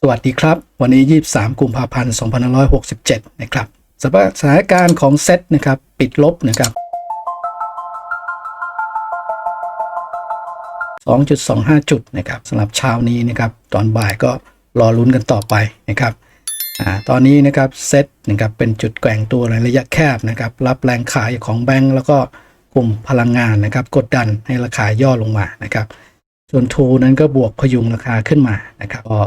สวัสดีครับ วันนี้ 23 กุมภาพันธ์ 2567 นะครับสภาพสถานการณ์ของเซตนะครับปิดลบนะครับ 2.25 จุดนะครับสำหรับเช้านี้นะครับตอนบ่ายก็รอลุ้นกันต่อไปนะครับอตอนนี้นะครับเซตนะครับเป็นจุดแกว่งตัวในระยะแคบนะครับรับแรงขายของแบงก์แล้วก็กลุ่มพลังงานนะครับกดดันให้ราคาย่อลงมานะครับ ส่วนทูนั้นก็บวกพยุงราคาขึ้นมานะครับก็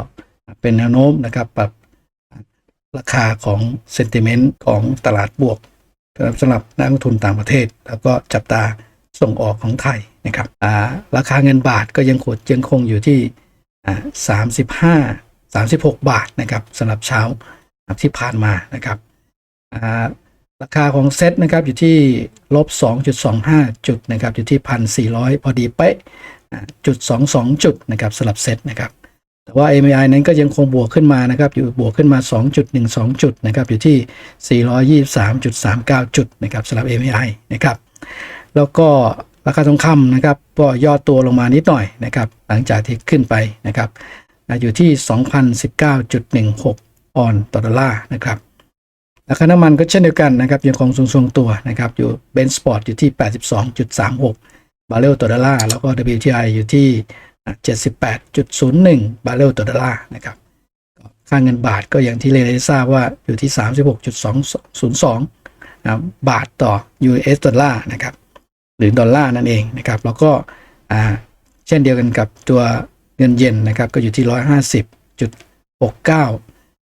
เป็นแนวโน้มนะครับปรับราคาของเซนติเมนต์ของตลาดบวกสำหรับนักลงทุนต่างประเทศ แล้วก็จับตาส่งออกของไทยนะครับาราคาเงินบาทก็ยังคงยังคงอยู่ที่อ่าสามสิบาทนะครับสำหรับเช้าที่ผ่านมานะครับาราคาของเซ็ตนะครับอยู่ที่ลบ 2.25 จุดนะครับอยู่ที่ 1,400 พอดีเป๊ะจุด 22 จุดนะครับสลับเซตนะครับ แต่ว่า MAI นั้นก็ยังคงบวกขึ้นมานะครับอยู่บวกขึ้นมา 2.12 จุดนะครับอยู่ที่ 423.39 จุดนะครับสำหรับ MAI นะครับแล้วก็ราคาทองคำนะครับก็ย่อตัวลงมานิดหน่อยนะครับหลังจากที่ขึ้นไปนะครับอยู่ที่ 2,019.16 ออนต่อดอลลาร์นะครับราคาน้ำมันก็เช่นเดียวกันนะครับยังคงทรงๆตัวนะครับอยู่เบนสปอร์ตอยู่ที่ 82.36 บาร์เรลต่อดอลลาร์แล้วก็ WTI อยู่ที่ 78.01 บาร์เรลต่อดอลลาร์นะครับค่าเงินบาทก็อย่างที่เรนได้ทราบว่าอยู่ที่ 36.202นะบาทต่อ US ดอลลาร์นะครับหรือดอลลาร์นั่นเองนะครับแล้วก็เช่นเดียวกันกับตัวเงินเยนนะครับก็อยู่ที่ 150.69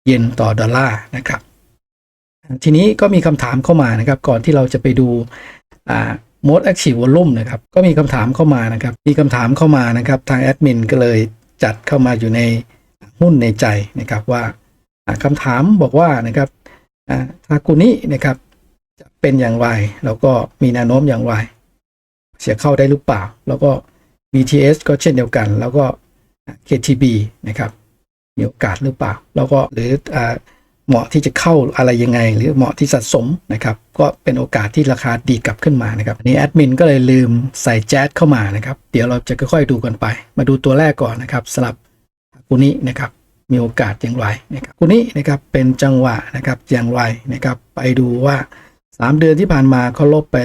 เยนต่อดอลลาร์นะครับทีนี้ก็มีคำถามเข้ามานะครับก่อนที่เราจะไปดู อ่า Most Active Volume นะครับ ก็มีคำถามเข้ามานะครับ มีคำถามเข้ามานะครับ ทางแอดมินก็เลยจัดเข้ามาอยู่ในหุ้นในใจนะครับว่าคำถามบอกว่านะครับทากุนินะครับจะเป็นอย่างไร แล้วก็มีแนวโน้มอย่างไร เสียเข้าได้หรือเปล่า แล้วก็ BTS ก็เช่นเดียวกัน แล้วก็ KTB นะครับมีโอกาสหรือเปล่า แล้วก็หรืออ เหมาะที่จะเข้าอะไรยังไง หรือเหมาะที่สะสมนะครับ ก็เป็นโอกาสที่ราคาดีกลับขึ้นมานะครับนี้แอดมินก็เลยลืมใส่แจ๊สเข้ามานะครับ เดี๋ยวเราจะค่อยๆดูกันไป มาดูตัวแรกก่อนนะครับสำหรับกุนี้นะครับมีโอกาสอย่างไรนะครับกุนี้นะครับเป็นจังหวะนะครับอย่างไรนะครับ ไปดูว่า 3 เดือนที่ผ่านมาเขาลบไป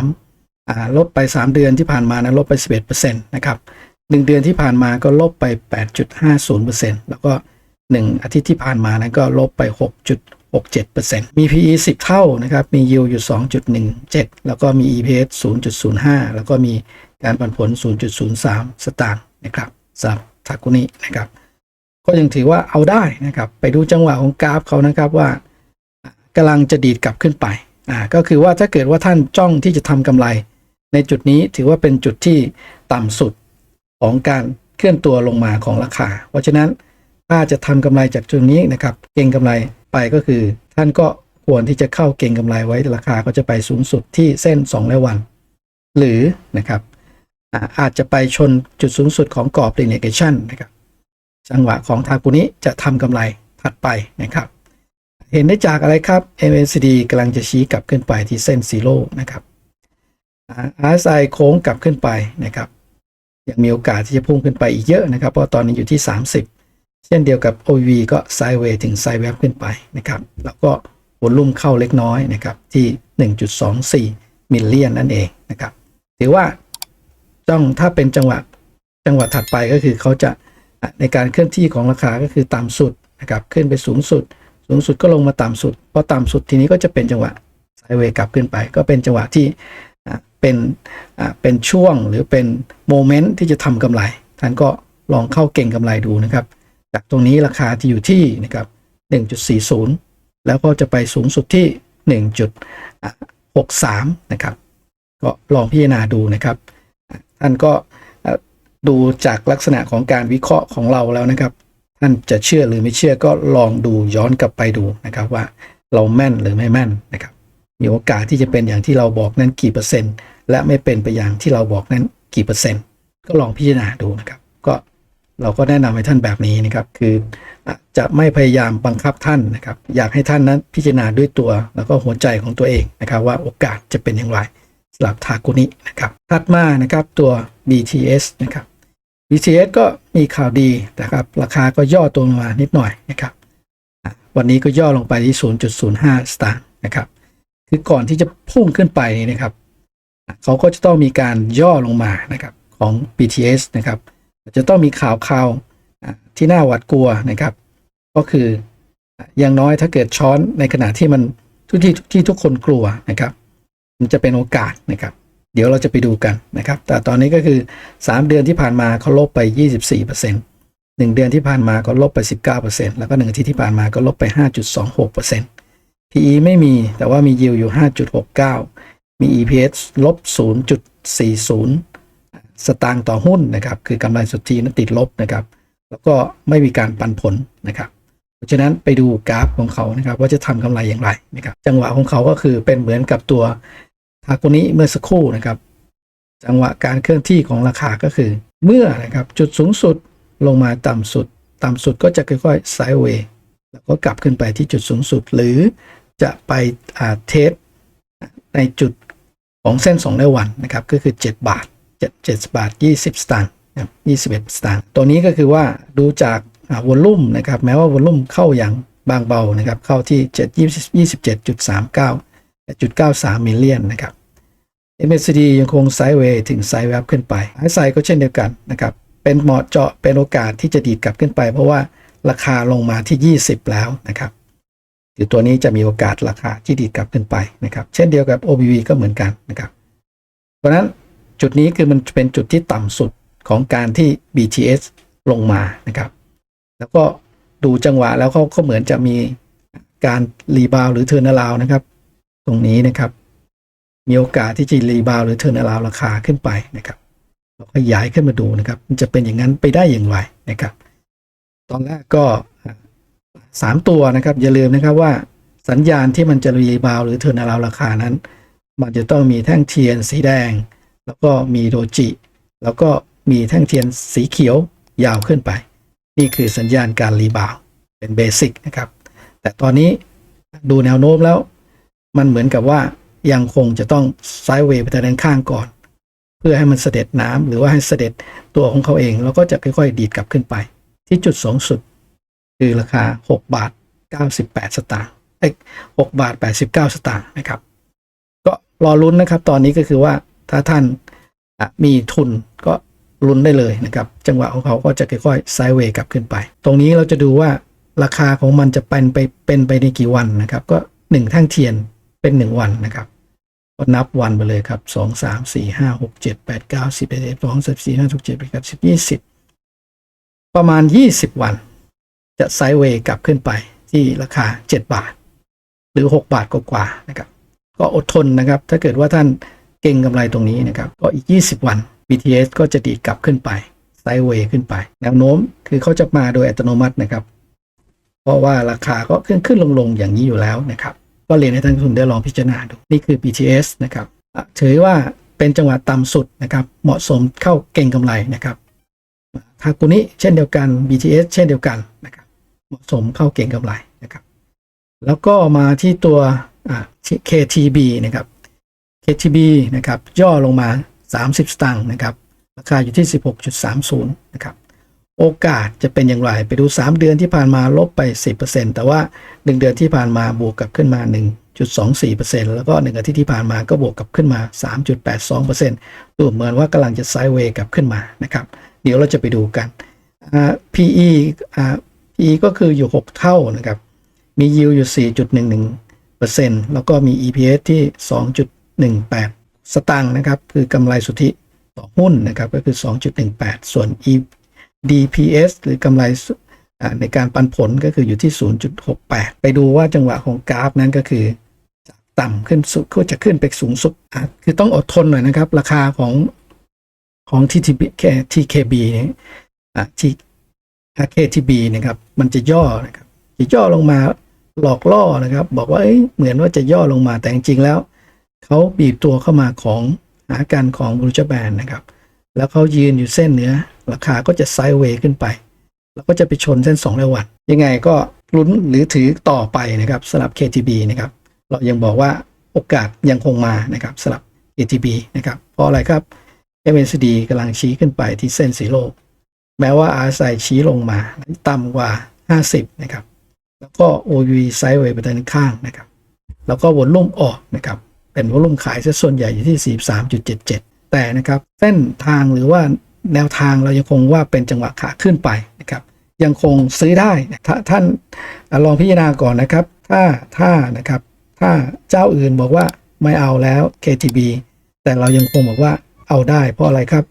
3อ่าลบไป 3 เดือนที่ผ่านมานะลบไป 11%นะครับ1เดือนที่ผ่านมาก็ลบไป 8.50%แล้วก็ หนึ่งอาทิตย์ที่ผ่านมานั้นก็ลบไป 6.67%มี PE 10 เท่านะครับ มี yield อยู่ 2.17 แล้วก็มี EPS 0.05 แล้วก็มีการปันผล 0.03 สตางค์นะครับสำหรับทากุนินะครับ ก็ยังถือว่าเอาได้นะครับ ไปดูจังหวะของกราฟเขานะครับว่ากำลังจะดีดกลับขึ้นไปอ่าก็คือว่าถ้าเกิดว่าท่านจ้องที่จะทำกำไร ในจุดนี้ถือว่าเป็นจุดที่ต่ำสุดของการเคลื่อนตัวลงมาของราคา เพราะฉะนั้น ถ้าจะทำกำไรจากจุดนี้นะครับเก่งกำไรไปก็คือ ท่านก็ควรที่จะเข้าเก่งกำไรไว้ราคาก็จะไปสูงสุดที่เส้น2และวัน หรือนะครับอาอาจจะไปชนจุดสูงสุดของกรอบเ e เนเกชันนะครับจังหวะของทากุนี้จะทำกำไรถัดไปนะครับ เห็นได้จากอะไรครับ MACD กำลังจะชี้กลับขึ้นไปที่เส้นซีโร่นะครับ RSI โค้งกลับขึ้นไปนะครับ ยังมีโอกาสที่จะพุ่งขึ้นไปอีกเยอะนะครับ เพราะตอนนี้อยู่ที่ 30 เช่นเดียวกับ OV ก็ไซด์เวย์ถึงไซด์แวบขึ้นไปนะครับ แล้วก็วอลุ่มเข้าเล็กน้อยนะครับที่ 1.24 มิลเลียนนั่นเองนะครับถือว่าต้องถ้าเป็นจังหวะจังหวะถัดไปก็คือเขาจะในการเคลื่อนที่ของราคาก็คือต่ำสุดนะครับขึ้นไปสูงสุด สูงสุดก็ลงมาต่ำสุดพอต่ำสุดทีนี้ก็จะเป็นจังหวะไซด์เวย์กลับขึ้นไป ก็เป็นจังหวะที่เป็นเป็นช่วงหรือเป็นโมเมนต์ที่จะทำกำไรท่านก็ลองเข้าเก่งกำไรดูนะครับ จากตรงนี้ราคาที่อยู่ที่นะครับ1.40 แล้วก็จะไปสูงสุดที่ 1.63 นะครับ ก็ลองพิจารณาดูนะครับ ท่านก็ดูจากลักษณะของการวิเคราะห์ของเราแล้วนะครับ ท่านจะเชื่อหรือไม่เชื่อก็ลองดูย้อนกลับไปดูนะครับว่าเราแม่นหรือไม่แม่นนะครับ มีโอกาสที่จะเป็นอย่างที่เราบอกนั้นกี่เปอร์เซ็นต์ และไม่เป็นไปอย่างที่เราบอกนั้นกี่เปอร์เซ็นต์ ก็ลองพิจารณาดูนะครับ ก็ เราก็แนะนำให้ท่านแบบนี้นะครับ คือจะไม่พยายามบังคับท่านนะครับ อยากให้ท่านนั้นพิจารณาด้วยตัว แล้วก็หัวใจของตัวเองนะครับ ว่าโอกาสจะเป็นอย่างไรสำหรับทากุนินะครับถัดมานะครับตัว BTS นะครับ BTS ก็มีข่าวดีนะครับ ราคาก็ย่อตัวลงมานิดหน่อยนะครับ วันนี้ก็ย่อลงไปที่ 0.05 สตางค์นะครับ คือก่อนที่จะพุ่งขึ้นไปนี่นะครับ เขาก็จะต้องมีการย่อลงมานะครับของ BTS นะครับ จะต้องมีข่าวข่าวที่น่าหวาดกลัวนะครับ ก็คืออย่างน้อยถ้าเกิดช้อนในขณะที่มันทุกที่ที่ทุกคนกลัวนะครับ มันจะเป็นโอกาสนะครับ เดี๋ยวเราจะไปดูกันนะครับ แต่ตอนนี้ก็คือ 3 เดือนที่ผ่านมาเขาลบไป 24% 1 เดือนที่ผ่านมาก็ลบไป 19%แล้วก็1อาทิตย์ที่ผ่านมาก็ลบไป 5.26% PE ไม่มีแต่ว่ามี yield อยู่ 5.69 มี EPS ลบ 0.40 สตางค์ต่อหุ้นนะครับ คือกำไรสุทธินั้นติดลบนะครับ แล้วก็ไม่มีการปันผลนะครับ เพราะฉะนั้นไปดูกราฟของเขานะครับ ว่าจะทำกำไรอย่างไรนะครับ จังหวะของเขาก็คือเป็นเหมือนกับตัวทาโกนิเมื่อสักครู่นะครับ จังหวะการเคลื่อนที่ของราคาก็คือ เมื่อนะครับจุดสูงสุดลงมาต่ำสุด ต่ำสุดก็จะค่อยๆไซด์เวย์แล้วก็กลับขึ้นไปที่จุดสูงสุด หรือจะไปอ่าเทสในจุดของเส้น2รายวันนะครับ ก็คือ 7 บาท 7บาท 20 สตางค์นะครับ21 สตางค์ตัวนี้ก็คือว่าดูจากวอลลุ่มนะครับแม้ว่าวอลลุ่มเข้าอย่างบางเบานะครับเข้าที่ 7 27.39จุด93มิลเลียนนะครับ MACD ยังคงไซด์เวย์ถึงไซด์แวบขึ้นไปไฮไซก็เช่นเดียวกันนะครับเป็นเหมาะเจาะเป็นโอกาสที่จะดีดกลับขึ้นไป เพราะว่าราคาลงมาที่ 20 แล้วนะครับคือตัวนี้จะมีโอกาสราคาที่ดีดกลับขึ้นไปนะครับ เช่นเดียวกับ OBV ก็เหมือนกันนะครับเพราะนั้น จุดนี้คือมันเป็นจุดที่ต่ำสุดของการที่ BTS ลงมานะครับ แล้วก็ดูจังหวะแล้วเขาก็เหมือนจะมีการรีบาวหรือเทอร์นาลาวนะครับ ตรงนี้นะครับ มีโอกาสที่จะรีบาวหรือเทอร์นาลาวราคาขึ้นไปนะครับเราขยายขึ้นมาดูนะครับ มันจะเป็นอย่างนั้นไปได้อย่างไรนะครับ ตอนแรกก็สามตัวนะครับ อย่าลืมนะครับว่าสัญญาณที่มันจะรีบาวหรือเทอร์นาลาวราคานั้น มันจะต้องมีแท่งเทียนสีแดง แล้วก็มีโดจิ แล้วก็มีแท่งเทียนสีเขียวยาวขึ้นไป นี่คือสัญญาณการรีบาวเป็นเบสิกนะครับ แต่ตอนนี้ดูแนวโน้มแล้ว มันเหมือนกับว่ายังคงจะต้องไซด์เวย์ไปทางด้านข้างก่อน เพื่อให้มันเสด็จน้ำหรือว่าให้เสด็จตัวของเขาเอง แล้วก็จะค่อยๆ ดีดกลับขึ้นไป ที่จุดสูงสุด คือราคา 6 บาท 98 สตางค์เอ้ย6บาท 89 สตางค์นะครับ ก็รอลุ้นนะครับ ตอนนี้ก็คือว่า ถ้าท่านมีทุนก็ลุ้นได้เลยนะครับ จังหวะของเขาก็จะค่อยๆไซด์เวย์กลับขึ้นไป ตรงนี้เราจะดูว่าราคาของมันจะเป็นไปเป็นไปในกี่วันนะครับ ก็หนึ่งแท่งเทียนเป็น 1 วันนะครับ ก็นับวันไปเลยครับสองสามสี่ห้าหกเจ็ดแปดเก้าสิบเอ็ดสองสิบสี่ห้าหกเจ็ดแปดเก้าสิบยี่สิบประมาณยี่สิบวัน จะไซด์เวย์กลับขึ้นไปที่ราคาเจ็ดบาท หรือหกบาทกว่าๆนะครับ ก็อดทนนะครับ ถ้าเกิดว่าท่าน เก่งกำไรตรงนี้นะครับ ก็อีก 20 วัน BTS ก็จะดีดกลับขึ้นไปไซด์เวย์ขึ้นไป แนวโน้มคือเขาจะมาโดยอัตโนมัตินะครับ เพราะว่าราคาก็ขึ้นขึ้นลงลงอย่างนี้อยู่แล้วนะครับ ก็เรียนให้ท่านผู้ชมได้ลองพิจารณาดู นี่คือ BTS นะครับถือว่าเป็นจังหวะต่ำสุดนะครับ เหมาะสมเข้าเก่งกำไรนะครับทากุนิเช่นเดียวกัน BTS เช่นเดียวกันนะครับ เหมาะสมเข้าเก่งกำไรนะครับ แล้วก็มาที่ตัว KTB นะครับ KTB นะครับย่อลงมา 30 สตางค์นะครับราคาอยู่ที่ 16.30นะครับโอกาสจะเป็นอย่างไรไปดู 3 เดือนที่ผ่านมาลบไป 10%แต่ว่า 1 เดือนที่ผ่านมาบวกกลับขึ้นมา 1.24%แล้วก็ 1 อาทิตย์ที่ผ่านมาก็บวกกลับขึ้นมา 3.82%ดูเหมือนว่ากำลังจะไซด์เวย์กลับขึ้นมานะครับเดี๋ยวเราจะไปดูกัน PE PE ก็คืออยู่ 6 เท่านะครับมี yield อยู่ 4.11%แล้วก็มี EPS ที่ 2.18 สตางค์นะครับ คือกำไรสุทธิต่อหุ้นนะครับก็คือ 2.18 ส่วน E DPS หรือกำไรในการปันผลก็คืออยู่ที่ 0.68 ไปดูว่าจังหวะของกราฟนั้นก็คือจากต่ำขึ้นสุดก็จะขึ้นไปสูงสุด คือต้องอดทนหน่อยนะครับ ราคาของของ TTB TKB เนี่ยอะ T KTB นะครับ มันจะย่อนะครับจะย่อลงมาหลอกล่อนะครับ บอกว่าเอ้ยเหมือนว่าจะย่อลงมาแต่จริงๆแล้ว เขาบีบตัวเข้ามาของหาการของบรูจแบนนะครับ แล้วเขายืนอยู่เส้นเหนือราคาก็จะไซด์เวย์ขึ้นไป แล้วก็จะไปชนเส้น2ราวัน ยังไงก็ลุ้นหรือถือต่อไปนะครับสำหรับ KTB นะครับ เรายังบอกว่าโอกาสยังคงมานะครับสำหรับ KTB นะครับ เพราะอะไรครับ MACD กำลังชี้ขึ้นไปที่เส้นสีโลแม้ว่า RSI ชี้ลงมาต่ำกว่า 50 นะครับ แล้วก็ OV ไซด์เวย์ไปด้านข้างนะครับ แล้วก็วนลุ่มออกนะครับ เป็นวอลุ่มขายซะส่วนใหญ่อยู่ที่ 43.77 แต่นะครับเส้นทางหรือว่าแนวทางเรายังคงว่าเป็นจังหวะขาขึ้นไปนะครับยังคงซื้อได้ถ้าท่านลองพิจารณาก่อนนะครับ ถ้าถ้านะครับถ้าเจ้าอื่นบอกว่าไม่เอาแล้ว KTB แต่เรายังคงบอกว่าเอาได้เพราะอะไรครับ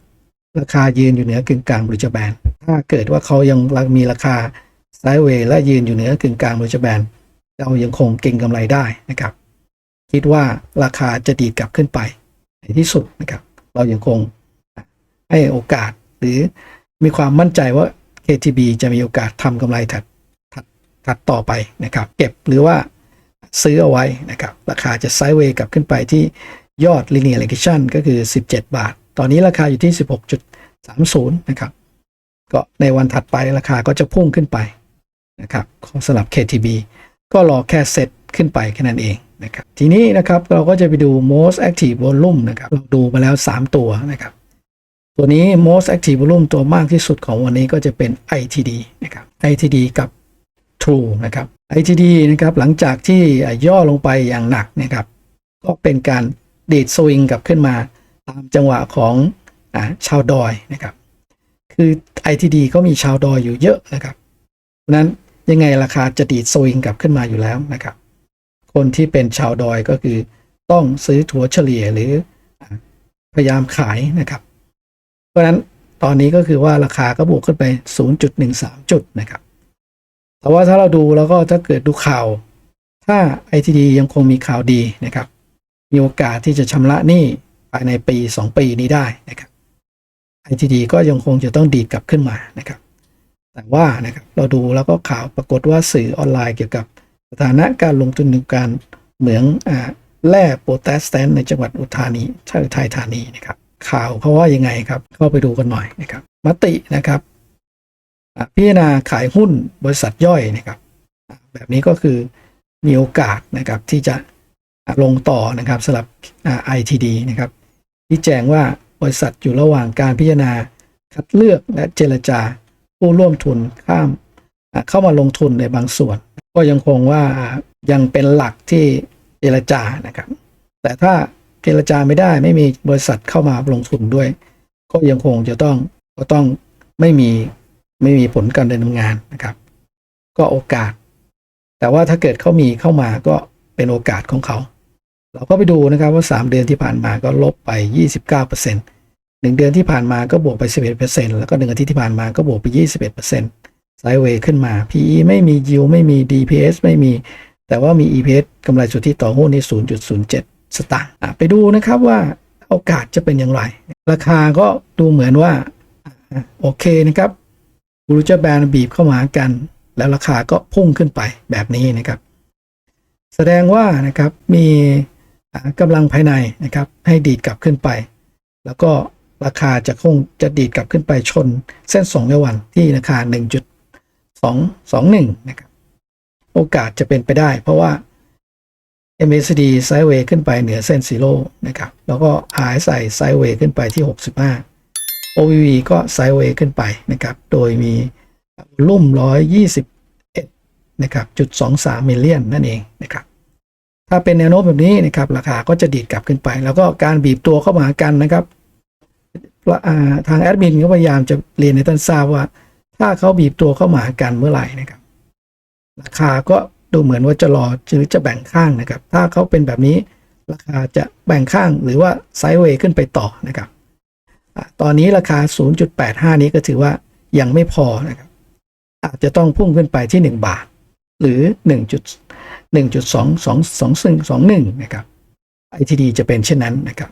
ราคายืนอยู่เหนือกึ่งกลางบริจแบนถ้าเกิดว่าเขายังมีราคาไซด์เวย์และยืนอยู่เหนือกึ่งกลางบริจแบนเรายังคงเก็งกำไรได้นะครับ คิดว่าราคาจะดีดกลับขึ้นไป ในที่สุดนะครับ เรายังคงให้โอกาสหรือมีความมั่นใจว่า KTB จะมีโอกาสทำกำไรถัดถัดถัดต่อไปนะครับ เก็บหรือว่าซื้อเอาไว้นะครับ ราคาจะไซด์เวย์กลับขึ้นไปที่ยอด linear regression ก็คือ 17 บาท ตอนนี้ราคาอยู่ที่ 16.30 นะครับ ก็ในวันถัดไปราคาก็จะพุ่งขึ้นไปนะครับสำหรับ KTB ก็รอแค่เซตขึ้นไปแค่นั้นเอง นะครับทีนี้นะครับเราก็จะไปดู most active volume นะครับเราดูมาแล้ว 3 ตัวนะครับ ตัวนี้ most active volume ตัวมากที่สุดของวันนี้ก็จะเป็น ITD นะครับ ITD กับ True นะครับ ITD นะครับหลังจากที่ย่อลงไปอย่างหนักนะครับ ก็เป็นการดีดสวิงกลับขึ้นมาตามจังหวะของอชาวดอยนะครับ คือ ITD ก็มีชาวดอยอยู่เยอะนะครับนั้นยังไงราคาจะดีดสวิงกลับขึ้นมาอยู่แล้วนะครับ คนที่เป็นชาวดอยก็คือ ต้องซื้อถั่วเฉลี่ยหรือพยายามขายนะครับ เพราะฉะนั้นตอนนี้ก็คือว่าราคาก็บวกขึ้นไป 0.13 จุดนะครับ แต่ว่าถ้าเราดูแล้วก็ถ้าเกิดดูข่าว ถ้า ITD ยังคงมีข่าวดีนะครับ มีโอกาสที่จะชำระหนี้ภายในปี 2 ปีนี้ได้นะครับ ITD ก็ยังคงจะต้องดีดกลับขึ้นมานะครับ แต่ว่านะครับเราดูแล้วก็ข่าวปรากฏว่าสื่อออนไลน์เกี่ยวกับ สถานะการลงทุนในการเหมืองอแร่โปแทสแตนในจังหวัดอุทานีชาติไทยธานีนะครับ ข่าวเขาะว่ายังไงครับเข้าไปดูกันหน่อยนะครับมตินะครับพิจารณาขายหุ้นบริษัทย่อยนะครับ แบบนี้ก็คือมีโอกาสนะครับที่จะลงต่อนะครับสำหรับ ITD นะครับที่แจ้งว่าบริษัทอยู่ระหว่างการพิจารณาคัดเลือกและเจรจาผู้ร่วมทุนข้ามเข้ามาลงทุนในบางส่วน ก็ยังคงว่ายังเป็นหลักที่เจรจานะครับ แต่ถ้าเจรจาไม่ได้ไม่มีบริษัทเข้ามาลงทุนด้วย ก็ยังคงจะต้องก็ต้องไม่มีไม่มีผลการดำเนินงานนะครับ ก็โอกาส แต่ว่าถ้าเกิดเขามีเข้ามาก็เป็นโอกาสของเขา เราก็ไปดูนะครับว่า 3 เดือนที่ผ่านมาก็ลบไป 29% 1เดือนที่ผ่านมาก็บวกไป 11%แล้วก็1อาทิตย์ที่ผ่านมาก็บวกไป 21% ไซด์เวย์ขึ้นมา PE ไม่มี yield ไม่มี DPS ไม่มี แต่ว่ามี EPS กำไรสุทธิต่อหุ้นนี่0.07 สตางค์ไปดูนะครับว่าโอกาสจะเป็นอย่างไร ราคาก็ดูเหมือนว่า โอเคนะครับบูรูเจอร์แบนบีบเข้ามากัน แล้วราคาก็พุ่งขึ้นไปแบบนี้นะครับ แสดงว่านะครับมีกำลังภายในนะครับ ให้ดีดกลับขึ้นไป แล้วก็ราคาจะคงจะดีดกลับขึ้นไปชนเส้น2ร้อยวันที่ราคา 2 2 1 นะครับ โอกาสจะเป็นไปได้ เพราะว่า MACD ไซด์เวย์ขึ้นไปเหนือเส้นซีโร่นะครับ แล้วก็ RSI ไซด์เวย์ขึ้นไปที่ 65 OVV ก็ไซด์เวย์ขึ้นไปนะครับ โดยมีลุ่ม 121 นะครับจุด23มิลเลียนนั่นเองนะครับ ถ้าเป็นแนวโน้มแบบนี้นะครับ ราคาก็จะดีดกลับขึ้นไป แล้วก็การบีบตัวเข้ามากันนะครับทางแอดมินก็พยายามจะเรียนให้ท่านทราบว่า ถ้าเขาบีบตัวเข้ามากันเมื่อไหร่นะครับ ราคาก็ดูเหมือนว่าจะรอหรือจะแบ่งข้างนะครับ ถ้าเขาเป็นแบบนี้ราคาจะแบ่งข้างหรือว่าไซด์เวย์ขึ้นไปต่อนะครับตอนนี้ราคา 0.85 นี้ก็ถือว่ายังไม่พอนะครับ อาจจะต้องพุ่งขึ้นไปที่ 1 บาท หรือ 1.1.2221นะครับ ITD จะเป็นเช่นนั้นนะครับ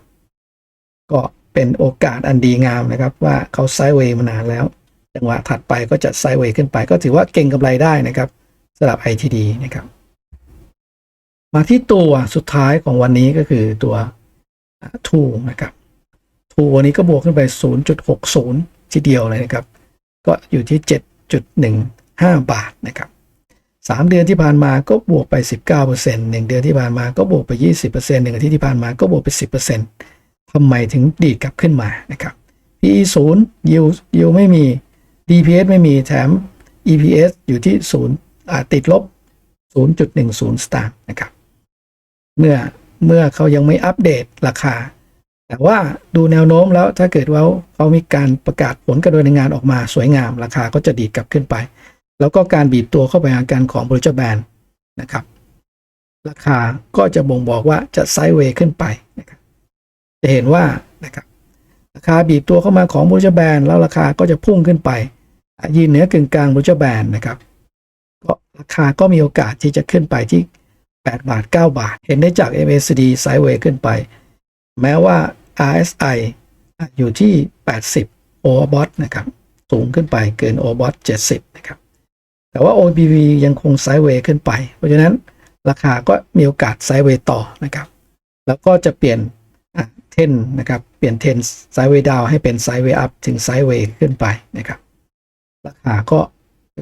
ก็เป็นโอกาสอันดีงามนะครับว่าเขาไซด์เวย์มานานแล้ว จังหวะถัดไปก็จะไซด์เวย์ขึ้นไป ก็ถือว่าเก่งกำไรได้นะครับสำหรับ ITD นะครับ มาที่ตัวสุดท้ายของวันนี้ก็คือตัวทูนะครับทูวันนี้ก็บวกขึ้นไป 0.60 ทีเดียวเลยนะครับ ก็อยู่ที่ 7.15 บาทนะครับ3 เดือนที่ผ่านมาก็บวกไป 19% 1 เดือนที่ผ่านมาก็บวกไป 20% 1อาทิตย์ที่ผ่านมาก็บวกไป 10%ทำไมถึงดีดกลับขึ้นมานะครับ PE 0 yield yield ไม่มี DPS ไม่มีแถม EPS อยู่ที่ศูนย์ติดลบ 0.10 สตางค์นะครับ เมื่อเมื่อเขายังไม่อัปเดตราคา แต่ว่าดูแนวโน้มแล้วถ้าเกิดว่าเขามีการประกาศผลการดำเนินงานออกมาสวยงาม ราคาก็จะดีดกลับขึ้นไป แล้วก็การบีบตัวเข้าไปหาการของบริจาแบนนะครับ ราคาก็จะบ่งบอกว่าจะไซด์เวย์ขึ้นไปนะครับจะเห็นว่านะครับราคาบีบตัวเข้ามาของบริจาแบนแล้วราคาก็จะพุ่งขึ้นไป ยืนเหนือกึ่งกลางบริจาแบนนะครับก็ราคาก็มีโอกาสที่จะขึ้นไปที่ 8 บาท 9 บาท เห็นได้จาก MACD ไซด์เวย์ขึ้นไป แม้ว่า RSI อยู่ที่ 80 Overbought นะครับ สูงขึ้นไปเกิน Overbought 70 นะครับ แต่ว่า OBV ยังคงไซด์เวย์ขึ้นไป เพราะฉะนั้นราคาก็มีโอกาสไซด์เวย์ต่อนะครับ แล้วก็จะเปลี่ยนเทนนะครับ เปลี่ยนเทนไซด์เวย์ดาวให้เป็นไซด์เวย์อัพถึงไซด์เวย์ขึ้นไปนะครับ ราคาก็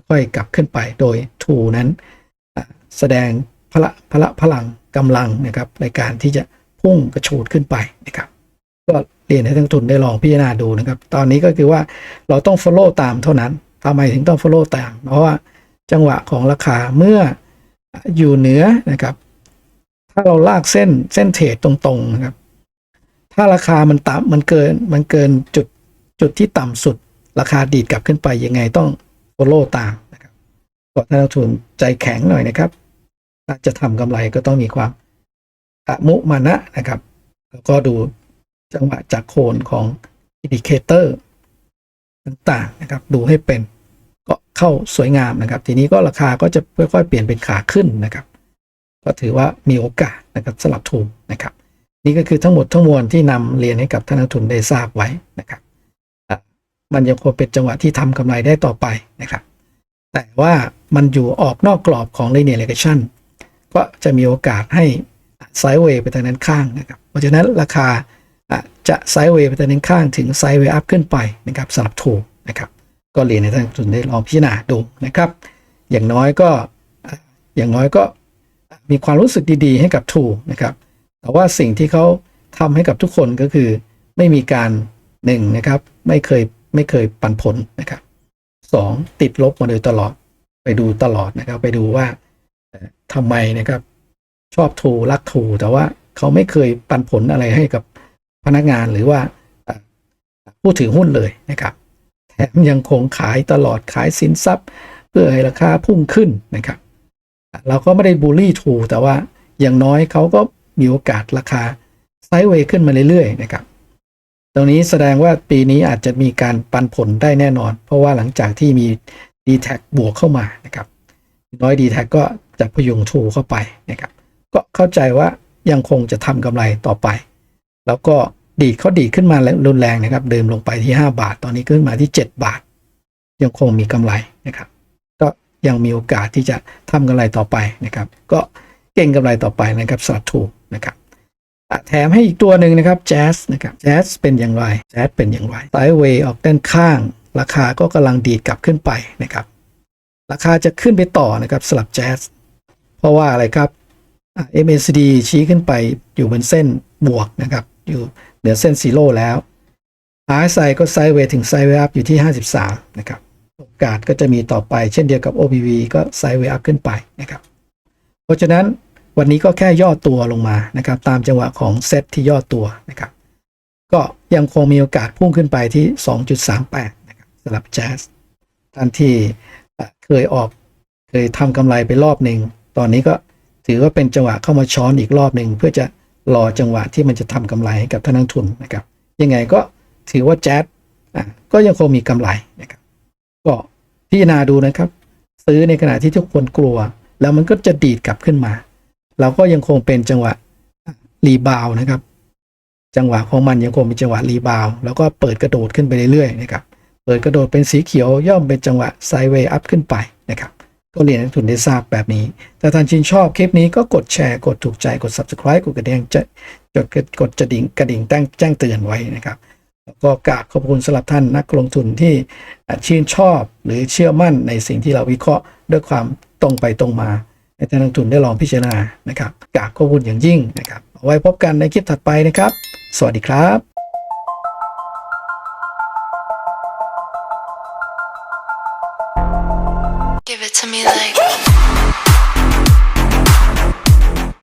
ค่อยๆกลับขึ้นไปโดยทูนั้นแสดงพละพละพลังกำลังนะครับในการที่จะพุ่งกระฉูดขึ้นไปนะครับก็เรียนให้ทั้งทุนได้ลองพิจารณาดูนะครับ ตอนนี้ก็คือว่าเราต้อง follow ตามเท่านั้นทำไมถึงต้อง follow ตาม เพราะว่าจังหวะของราคาเมื่ออยู่เหนือนะครับ ถ้าเราลากเส้นเส้นเทรดตรงๆนะครับ ถ้าราคามันต่ำมันเกินมันเกินจุดจุดที่ต่ำสุด ราคาดีดกลับขึ้นไปยังไงต้อง follow ตามนะครับก็ถ้านักทุนใจแข็งหน่อยนะครับถ้าจะทำกำไรก็ต้องมีความอมุมานะนะครับ แล้วก็ดูจังหวะจากโคนของอินดิเคเตอร์ต่างๆนะครับ ดูให้เป็นก็เข้าสวยงามนะครับ ทีนี้ก็ราคาก็จะค่อยๆ เปลี่ยนเป็นขาขึ้นนะครับ ก็ถือว่ามีโอกาสนะครับสลับทุนนะครับ นี่ก็คือทั้งหมดทั้งมวลที่นำเรียนให้กับท่านนักทุนได้ทราบไว้นะครับ มันยังคงเป็นจังหวะที่ทำกำไรได้ต่อไปนะครับ แต่ว่ามันอยู่ออกนอกกรอบของ linear regression ก็จะมีโอกาสให้ไซด์เวย์ไปทางด้านข้างนะครับ เพราะฉะนั้นราคาจะไซด์เวย์ไปทางด้านข้างถึงไซด์เวย์อัพขึ้นไปนะครับสำหรับถูกนะครับก็เรียนให้ท่านทุนได้ลองพิจารณาดูนะครับ อย่างน้อยก็อย่างน้อยก็มีความรู้สึกดีๆ ให้กับถูกนะครับ แต่ว่าสิ่งที่เขาทำให้กับทุกคนก็คือไม่มีการหนึ่งนะครับ ไม่เคย ไม่เคยปันผลนะครับสองติดลบมาโดยตลอดไปดูตลอดนะครับ ไปดูว่าเอ่อทำไมนะครับ ชอบทูรักทูแต่ว่าเขาไม่เคยปันผลอะไรให้กับพนักงานหรือว่าผู้ถือหุ้นเลยนะครับ แถมยังคงขายตลอดขายสินทรัพย์ เพื่อให้ราคาพุ่งขึ้นนะครับ เราก็ไม่ได้บูลลี่ทูแต่ว่าอย่างน้อยเขาก็มีโอกาสราคาไซด์เวย์ขึ้นมาเรื่อยๆนะครับ ตรงนี้แสดงว่าปีนี้อาจจะมีการปันผลได้แน่นอน เพราะว่าหลังจากที่มี d t แทบวกเข้ามานะครับ น้อย d t แทก็จะพยุงทูเข้าไปนะครับ ก็เข้าใจว่ายังคงจะทำกำไรต่อไป แล้วก็ดีดเขาดีดขึ้นมารุนแรงนะครับ เดิมลงไปที่ 5 บาท ตอนนี้ขึ้นมาที่ 7 บาท ยังคงมีกำไรนะครับ ก็ยังมีโอกาสที่จะทำกำไรต่อไปนะครับ ก็เก่งกำไรต่อไปนะครับสำหรับถูกนะครับ แถมให้อีกตัวหนึ่งนะครับแจ๊สนะครับแจ๊สเป็นอย่างไรแจ๊สเป็นอย่างไรไซด์เวย์ออกด้านข้าง ราคาก็กำลังดีดกลับขึ้นไปนะครับ ราคาจะขึ้นไปต่อนะครับสลับแจ๊สเพราะว่าอะไรครับอะ MACD ชี้ขึ้นไปอยู่บนเส้นบวกนะครับ อยู่เหนือเส้นซีโร่แล้ว RSI ก็ไซด์เวย์ถึงไซด์เวย์อัพอยู่ที่ 53 นะครับโอกาสก็จะมีต่อไปเช่นเดียวกับ OBV ก็ไซด์เวย์อัพขึ้นไปนะครับ เพราะฉะนั้น วันนี้ก็แค่ย่อตัวลงมานะครับตามจังหวะของเซตที่ย่อตัวนะครับก็ยังคงมีโอกาสพุ่งขึ้นไปที่ 2.38นะครับสำหรับแจ๊สท่านที่เคยออกเคยทำกำไรไปรอบหนึ่งตอนนี้ก็ถือว่าเป็นจังหวะเข้ามาช้อนอีกรอบหนึ่งเพื่อจะรอจังหวะที่มันจะทำกำไรให้กับท่านนักทุนนะครับยังไงก็ถือว่าแจ๊สก็ยังคงมีกำไรนะครับก็พิจารณาดูนะครับ ซื้อในขณะที่ทุกคนกลัว แล้วมันก็จะดีดกลับขึ้นมา เราก็ยังคงเป็นจังหวะรีบาวนะครับ จังหวะของมันยังคงเป็นจังหวะรีบาวแล้วก็เปิดกระโดดขึ้นไปเรื่อยๆนะครับเปิดกระโดดเป็นสีเขียวย่อมเป็นจังหวะไซเวย์อัพขึ้นไปนะครับก็เรียนให้นักทุนได้ทราบแบบนี้ถ้าท่านชื่นชอบคลิปนี้ก็กดแชร์กดถูกใจกด subscribe กดกระดิ่งจะจดกดกระดิ่งกระดิ่งแจ้งแจ้งเตือนไว้นะครับก็กราบขอบคุณสำหรับท่านนักลงทุนที่ชื่นชอบหรือเชื่อมั่นในสิ่งที่เราวิเคราะห์ด้วยความตรงไปตรงมา ให้ท่านนักทุนได้ลองพิจารณานะครับกราบขอบคุณอย่างยิ่งนะครับเอาไว้พบกันในคลิปถัดไปนะครับ สวัสดีครับ Give it to me like